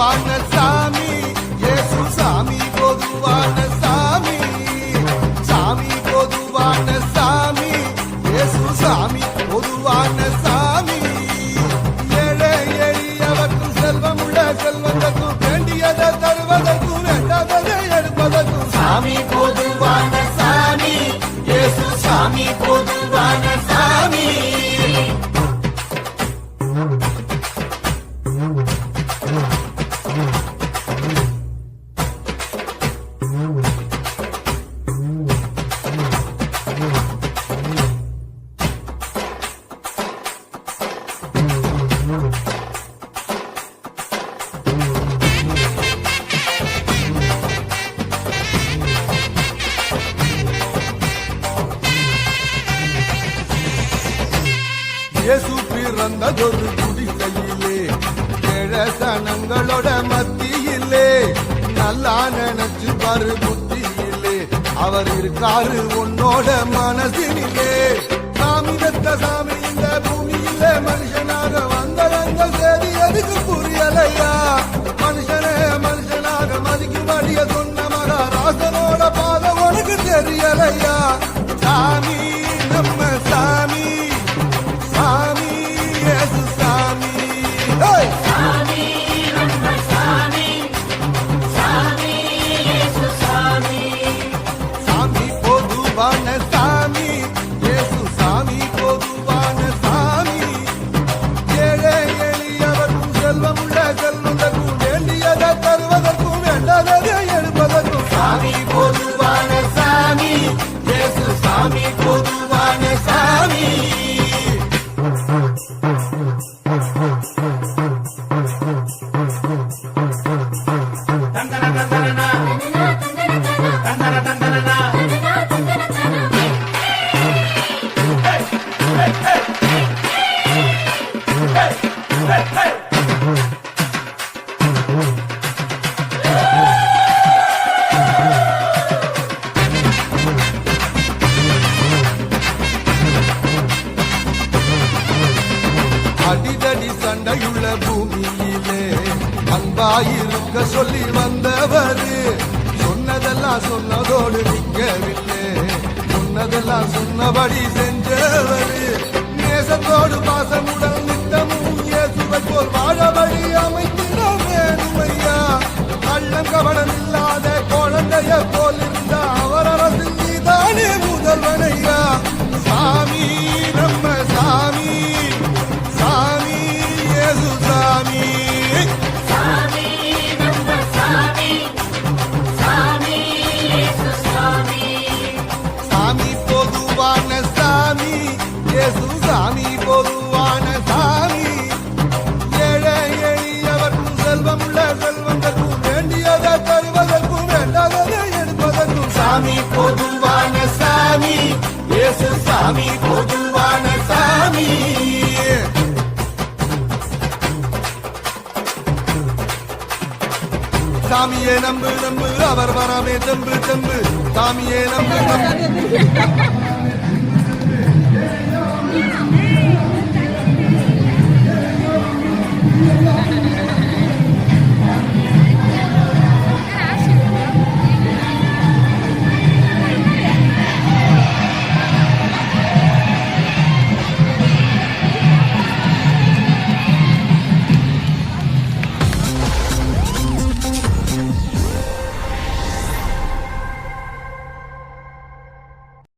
பொதுவான சாமி ஏசு சாமி பொதுவான சாமி. சாமி பொதுவான சாமி ஏசு சாமி பொதுவான சாமி. ஏழை எளியவர்க்கும் செல்வம் உள்ள செல்வதற்கும் வேண்டியதை தருவதற்கும் வேண்டாததை எடுப்பதற்கும். சாமி இயேசு பிறந்ததொரு குடிசையிலே கிழசனங்களோட மத்தியிலே நல்லா நினைச்சு பாரு புத்தியிலே. அவர் இருக்காரு உன்னோட மனசினிலே. சாமி வெத்த சாமி இந்த பூமியில மனுஷனாக வந்தவங்க சரி எதுக்கு புரியலையா? மனுஷனே மனுஷனாக மதிக்கும்படிய சொன்ன மகாராசனோட பாதை உனக்கு தெரியலையா? சாமி அடிதடி சண்டையுள்ள பூமியிலே அன்பாயிருக்க சொல்லி வந்தவரு. சொன்னதெல்லாம் சொன்னதோடு நிற்கவில்லை. சொன்னதெல்லாம் சொன்னபடி செஞ்சவரு சாமி பொதுவான சாமி. சாமியே நம்பு நம்பு அவர் வரவே தம்பு தம்பு. சாமியே நம்பு நம்பு.